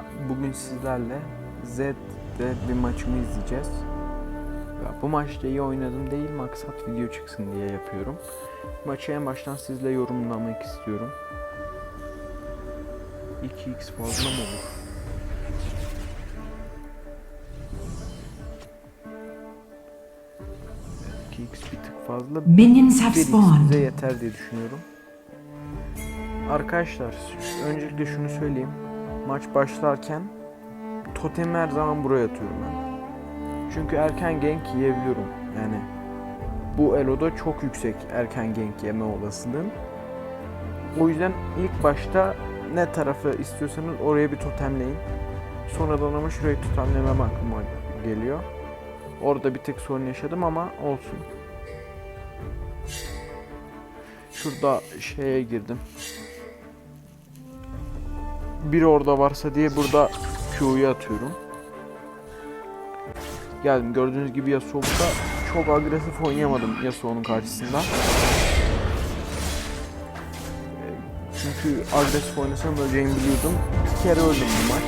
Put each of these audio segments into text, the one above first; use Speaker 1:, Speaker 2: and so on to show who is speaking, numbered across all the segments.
Speaker 1: merhaba. Bugün sizlerle Z'de bir maçımı izleyeceğiz. Ya bu maçta iyi oynadım değil maksat video çıksın diye yapıyorum. Maçı en baştan sizle yorumlamak istiyorum. 2x fazla mı olur? 2x bir tık fazla.
Speaker 2: Minions have
Speaker 1: 1x
Speaker 2: spawned.
Speaker 1: yeter diye düşünüyorum. Arkadaşlar öncelikle şunu söyleyeyim. Maç başlarken totemi her zaman buraya atıyorum ben. Çünkü erken gank yiyebiliyorum. Yani bu eloda çok yüksek erken gank yeme olasılığım. O yüzden ilk başta ne tarafı istiyorsanız oraya bir totemleyin. Sonradan ama şurayı totemlemem aklıma geliyor. Orada bir tek sorun yaşadım ama olsun. Şurada şeye girdim. Bir orada varsa diye burada Q'yu atıyorum. Geldim gördüğünüz gibi Yasuo burada çok agresif oynayamadım Yasuo'nun karşısında. Ee, Çünkü agresif oynasam öleceğimi biliyordum. Bir kere öldüm bu maç.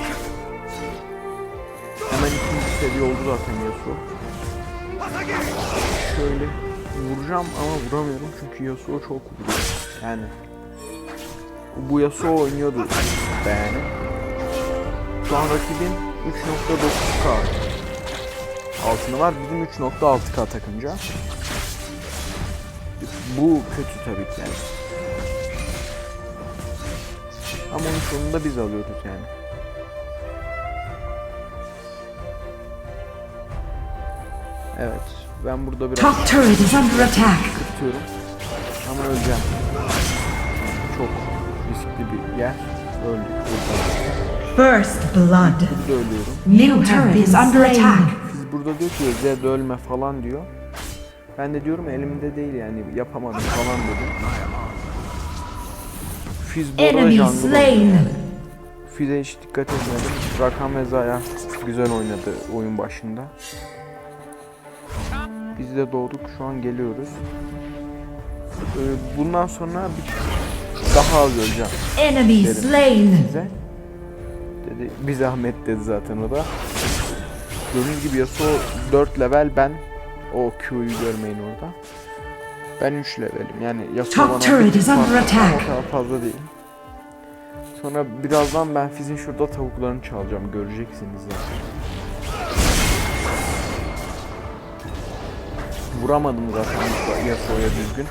Speaker 1: Hemen ikinci seviye oldu zaten Yasuo. Şöyle vuracağım ama vuramıyorum çünkü Yasuo çok vuruyor. Yani bu Yasuo oynuyordu yani. Şu an rakibin 3.9k altını var. Bizim 3.6k takınca. Bu kötü tabii ki yani. Ama onun sonunda biz alıyoruz yani. Evet. Ben burada biraz
Speaker 2: Top turret is under attack.
Speaker 1: Ama öleceğim. Bir yer. Öldük burada.
Speaker 2: First blood.
Speaker 1: Burada ölüyorum.
Speaker 2: Turret is under attack.
Speaker 1: Biz burada diyor ki Zed ölme falan diyor. Ben de diyorum elimde değil yani yapamadım falan dedim. Fiz bu arada
Speaker 2: Enemy
Speaker 1: jungle
Speaker 2: slain.
Speaker 1: oynuyor. Fiz'e hiç dikkat etmedim. Rakan ve Zaya güzel oynadı oyun başında. Biz de doğduk şu an geliyoruz. Ee, Bundan sonra bir daha az öleceğim
Speaker 2: Enemy
Speaker 1: Derim.
Speaker 2: slain.
Speaker 1: size. Dedi bir zahmet dedi zaten o da. Gördüğünüz gibi Yasuo 4 level ben o Q'yu görmeyin orada. Ben 3 levelim yani Yasuo bana fazla fazla değil. Sonra birazdan ben Fizz'in şurada tavuklarını çalacağım göreceksiniz zaten. Vuramadım zaten Yasuo'ya düzgün.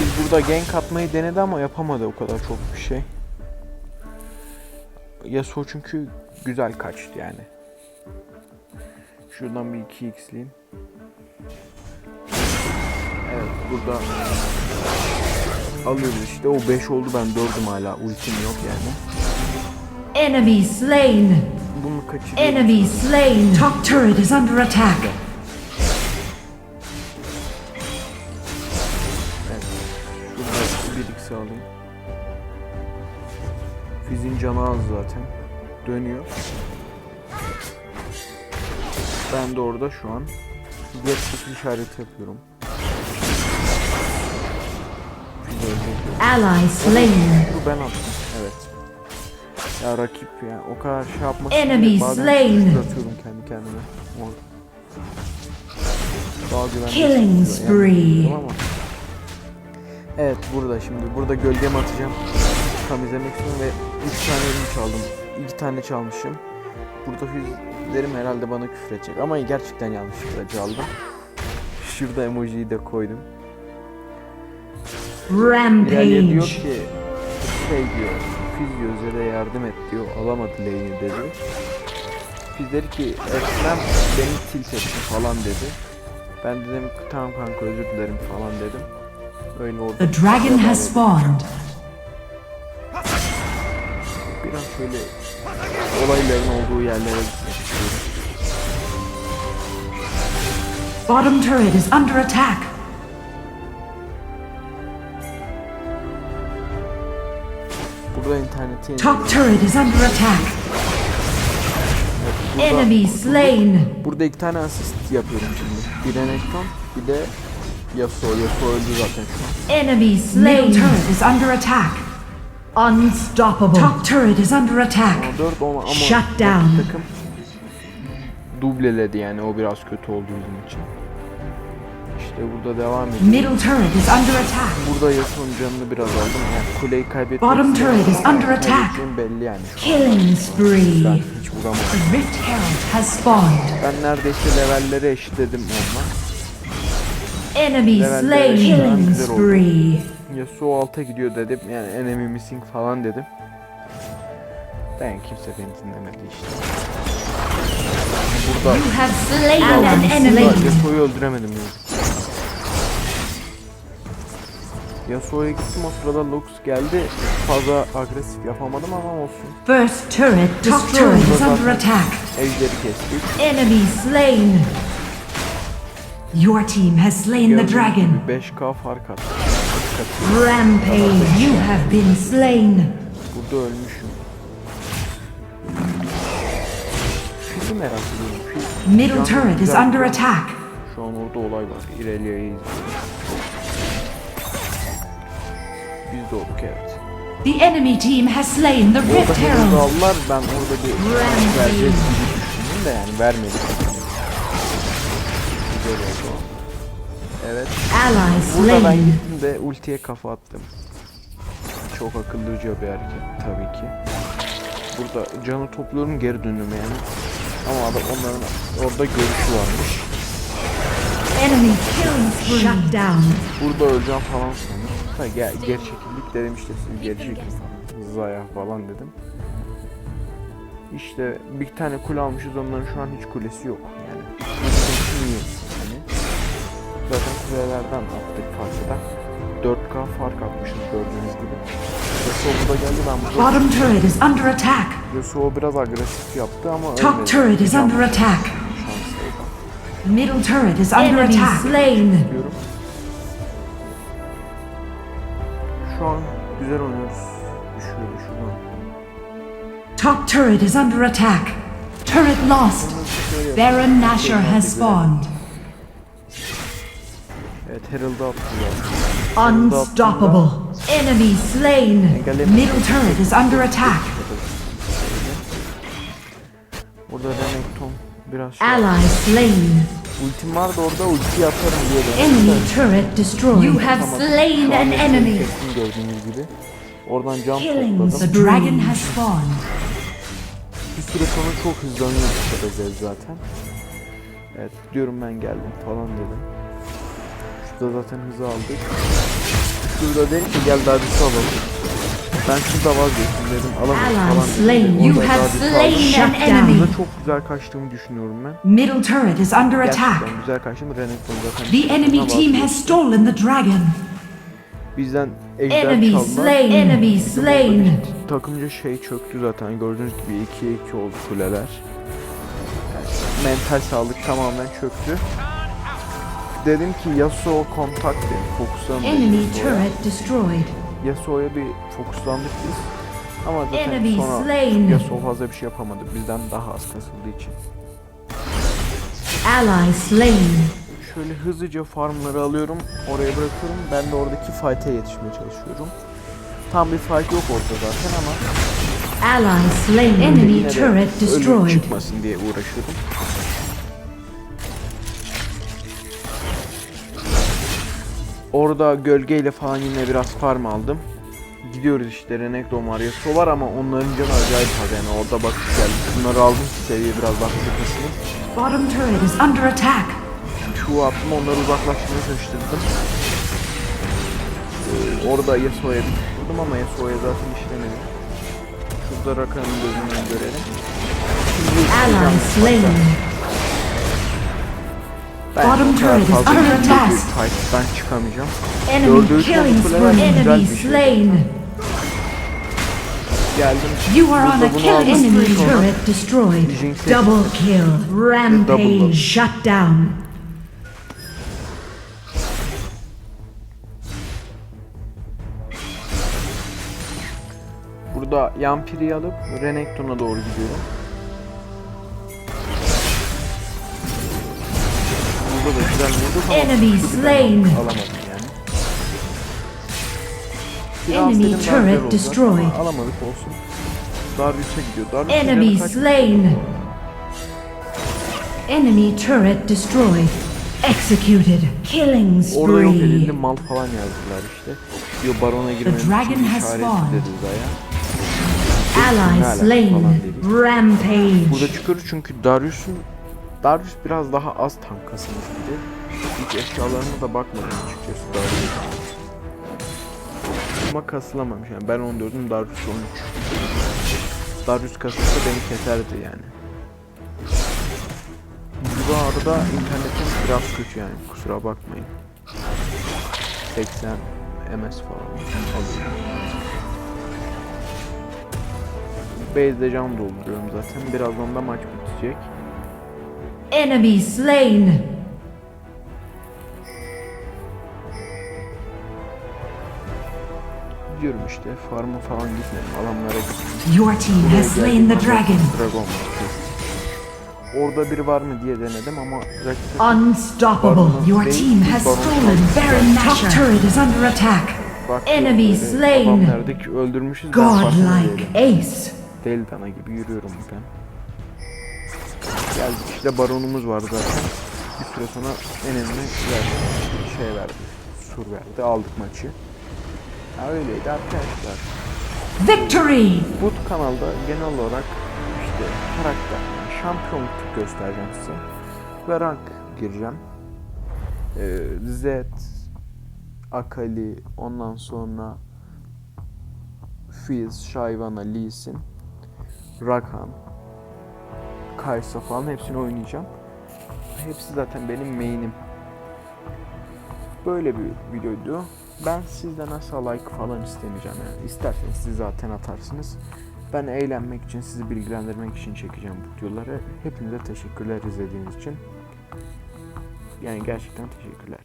Speaker 1: Biz burada gank atmayı denedi ama yapamadı o kadar çok bir şey. Yasuo çünkü güzel kaçtı yani. Şuradan bir 2x'liyim. Evet burada alıyoruz işte o 5 oldu ben 4'üm hala ultim yok yani.
Speaker 2: Enemy slain.
Speaker 1: Bunu kaçırıyorum.
Speaker 2: Enemy slain. Top turret is under attack.
Speaker 1: Dönüyor. Ben de orada şu an çekil işareti yapıyorum.
Speaker 2: Ally slain.
Speaker 1: Bu ben attım. Evet. Ya rakip ya o kadar şey yapmak
Speaker 2: Enemy slain.
Speaker 1: atıyorum kendi kendime. Orada. Daha güvenli
Speaker 2: Killing spree.
Speaker 1: Evet burada şimdi burada gölgem atacağım. Tam izlemek için ve 3 tane elim çaldım. 2 tane çalmışım. Burada füzlerim herhalde bana küfür edecek ama gerçekten yanlışlıkla çaldım. Şurada emojiyi de koydum. İleride diyor
Speaker 2: Rampage.
Speaker 1: ki şey diyor Fiz diyor Zed'e yardım et diyor alamadı lane'i dedi. Fiz dedi ki Eslem beni tilt etti falan dedi. Ben dedim tamam kanka özür dilerim falan dedim. Öyle oldu.
Speaker 2: The dragon has spawned.
Speaker 1: Biraz şöyle olayların olduğu yerlere gitmek istiyorum.
Speaker 2: Bottom turret is under attack.
Speaker 1: Burada interneti
Speaker 2: Top turret is under attack.
Speaker 1: burada,
Speaker 2: Enemy slain.
Speaker 1: burada iki tane asist yapıyorum şimdi. Bir Renekton bir de Yasuo, Yasuo öldü zaten şu an.
Speaker 2: Enemy slain. Middle turret is under attack. Unstoppable. Top turret is under attack.
Speaker 1: Ama 4 ama, ama
Speaker 2: Shut down.
Speaker 1: takım dubleledi yani o biraz kötü oldu bizim için. İşte burada devam ediyor.
Speaker 2: Middle turret is under attack.
Speaker 1: Burada Yasuo'nun canını biraz aldım. Yani kuleyi kaybetmek
Speaker 2: Bottom turret is under attack.
Speaker 1: kaybedeceğim belli yani şu an.
Speaker 2: Killing
Speaker 1: Ben
Speaker 2: spree.
Speaker 1: hiç vuramadım.
Speaker 2: Rift Herald has spawned.
Speaker 1: Ben neredeyse levelleri eşitledim onunla.
Speaker 2: Enemy Killing
Speaker 1: güzel oldu.
Speaker 2: spree.
Speaker 1: Yasuo alta gidiyor dedim. Yani enemy missing falan dedim. Ben kimse beni dinlemedi işte. Burada
Speaker 2: You have slain an enemy.
Speaker 1: Yasuo'yu öldüremedim yani. Yasuo'ya gittim o sırada Lux geldi. Fazla agresif yapamadım ama olsun.
Speaker 2: First turret turret is under attack.
Speaker 1: Ejderi kestik.
Speaker 2: Enemy slain. Your team has slain the dragon.
Speaker 1: gibi 5k fark attı.
Speaker 2: Rampage. You have been slain.
Speaker 1: Burada ölmüşüm. Şunu merak ediyorum. Şu
Speaker 2: Middle turret is under attack.
Speaker 1: Şu an orada olay var. İrelia'yı izliyoruz. Biz de olduk evet.
Speaker 2: The enemy team has slain the
Speaker 1: Orada
Speaker 2: Rift Herald.
Speaker 1: aldılar. Ben orada bir vereceğiz gibi düşündüm de yani vermedik. Güzel oldu. Evet. Burada ben gittim de ultiye kafa attım. Çok akıllıca bir hareket tabii ki. Burada canı topluyorum geri döndüm yani. Ama adam onların orada görüşü varmış. Burada öleceğim falan sandım. Ha, gel, geri çekildik dedim işte siz falan. Zaya falan dedim. İşte bir tane kule almışız onların şu an hiç kulesi yok zaten kulelerden attık farkı da. 4K fark atmışız gördüğünüz gibi. Yasuo burada geldi ben burada
Speaker 2: Bottom turret is under attack.
Speaker 1: Yasuo biraz agresif yaptı ama
Speaker 2: Top
Speaker 1: ölmedi.
Speaker 2: turret is under attack. Middle turret is under attack. slain.
Speaker 1: diyorum. Şu an güzel oynuyoruz. Şöyle şuradan.
Speaker 2: Top turret is under attack. Turret lost. Baron Nashor has spawned.
Speaker 1: Evet Herald'ı attılar.
Speaker 2: Unstoppable. Enemy slain. Middle turret is under attack.
Speaker 1: Burada Renekton biraz şey
Speaker 2: Ally slain.
Speaker 1: Ultim var da orada ulti yaparım diye de.
Speaker 2: Enemy turret destroyed. You have slain
Speaker 1: an
Speaker 2: enemy.
Speaker 1: gördüğünüz gibi. Oradan
Speaker 2: Killing.
Speaker 1: topladım.
Speaker 2: The dragon has spawned.
Speaker 1: Bir süre sonra çok hızlanıyor bu kadar zaten. Evet diyorum ben geldim falan dedim. Şurada zaten hızı aldık. Şurada dedim ki gel daha bir alalım. Ben şurada vazgeçtim dedim alamadım falan dedim. Orada daha bir Burada çok güzel kaçtığımı düşünüyorum ben.
Speaker 2: Middle turret is under attack.
Speaker 1: Gerçekten güzel kaçtım. Renekton zaten.
Speaker 2: The enemy team has stolen the dragon.
Speaker 1: Bizden ejder
Speaker 2: Enemy
Speaker 1: çaldılar.
Speaker 2: slain. Enemy slain.
Speaker 1: Takımca şey çöktü zaten gördüğünüz gibi 2'ye 2 oldu kuleler. Yani mental sağlık tamamen çöktü. Dedim ki Yasuo kontak dedim
Speaker 2: Enemy
Speaker 1: Yasuo'ya.
Speaker 2: turret destroyed.
Speaker 1: Yasuo'ya bir fokuslandık biz. Ama zaten
Speaker 2: Enemy
Speaker 1: sonra
Speaker 2: slain.
Speaker 1: Yasuo fazla bir şey yapamadı bizden daha az kasıldığı için.
Speaker 2: Ally slain.
Speaker 1: Şöyle hızlıca farmları alıyorum oraya bırakıyorum ben de oradaki fight'e yetişmeye çalışıyorum. Tam bir fight yok orada zaten ama
Speaker 2: Ally slain. Enemy turret
Speaker 1: ölüm
Speaker 2: destroyed.
Speaker 1: çıkmasın diye uğraşıyordum. Orada gölgeyle falan yine biraz farm aldım. Gidiyoruz işte Renekton var var ama onların canı acayip az yani orada bak geldi. Bunları aldım ki seviye biraz daha kısmı.
Speaker 2: Bottom turret is under attack.
Speaker 1: Q attım onları uzaklaştırmaya çalıştırdım. Ee, orada Yasuo'ya vurdum ama Yasuo'ya zaten işlemedi. Şurada Rakan'ın gözünden görelim. Şimdi
Speaker 2: Bottom turret is under attack.
Speaker 1: fight'tan çıkamayacağım.
Speaker 2: Enemy killing spree. Enemy
Speaker 1: şey.
Speaker 2: slain.
Speaker 1: Geldim.
Speaker 2: You are on a killing
Speaker 1: Sonra
Speaker 2: turret destroyed. Double kill. Rampage. Shut down.
Speaker 1: Burada Yampiri alıp Renekton'a doğru gidiyorum. Da güzel vurduk ama
Speaker 2: Enemy slain.
Speaker 1: Alamadım yani. Biraz
Speaker 2: Enemy
Speaker 1: dedim
Speaker 2: turret
Speaker 1: olacak
Speaker 2: destroyed.
Speaker 1: ama Alamadık olsun. Darius'a gidiyor. Darius'un
Speaker 2: Enemy
Speaker 1: kaç?
Speaker 2: slain. Enemy turret destroyed. Executed. Killing
Speaker 1: Orada yok
Speaker 2: spree.
Speaker 1: mal falan yazdılar işte. Diyor barona girmenin
Speaker 2: dragon
Speaker 1: için
Speaker 2: has
Speaker 1: işaret
Speaker 2: spawned.
Speaker 1: dedi Zaya.
Speaker 2: Ally slain. Rampage.
Speaker 1: Burada çıkıyoruz çünkü Darius'un Darius biraz daha az tank kasılmış gibi. Hiç eşyalarına da bakmadım açıkçası Darius'un. Ama kasılamamış yani ben 14'üm Darius 13. Darius kasılsa beni keserdi yani. Bu arada internetim biraz kötü yani kusura bakmayın. 80 ms falan alıyorum. Base'de can dolduruyorum zaten. Birazdan da maç bitecek.
Speaker 2: Enemy slain.
Speaker 1: Gidiyorum işte farm'a falan gitmedim. Alanlara gittim.
Speaker 2: Your team has slain the dragon.
Speaker 1: Dragon. Orada biri var mı diye denedim ama rakip
Speaker 2: Unstoppable. Your team has stolen Baron Nashor. Top turret is under attack. Enemy slain.
Speaker 1: Babam nerede ki öldürmüşüz.
Speaker 2: Godlike ace.
Speaker 1: Deli dana gibi yürüyorum ben. Geldik işte baronumuz var zaten. Bir süre sonra en önemli verdi. Şey verdi. Sur verdi. Aldık maçı. Ya öyleydi arkadaşlar.
Speaker 2: Victory.
Speaker 1: Bu kanalda genel olarak işte karakter, yani şampiyonluk göstereceğim size. Ve rank gireceğim. Ee, Z, Akali, ondan sonra Fizz, Shyvana, Lee Sin, Rakan, Kaysa falan hepsini oynayacağım. Hepsi zaten benim main'im. Böyle bir videoydu. Ben sizden asla like falan istemeyeceğim yani. İsterseniz siz zaten atarsınız. Ben eğlenmek için, sizi bilgilendirmek için çekeceğim bu videoları. Hepinize teşekkürler izlediğiniz için. Yani gerçekten teşekkürler.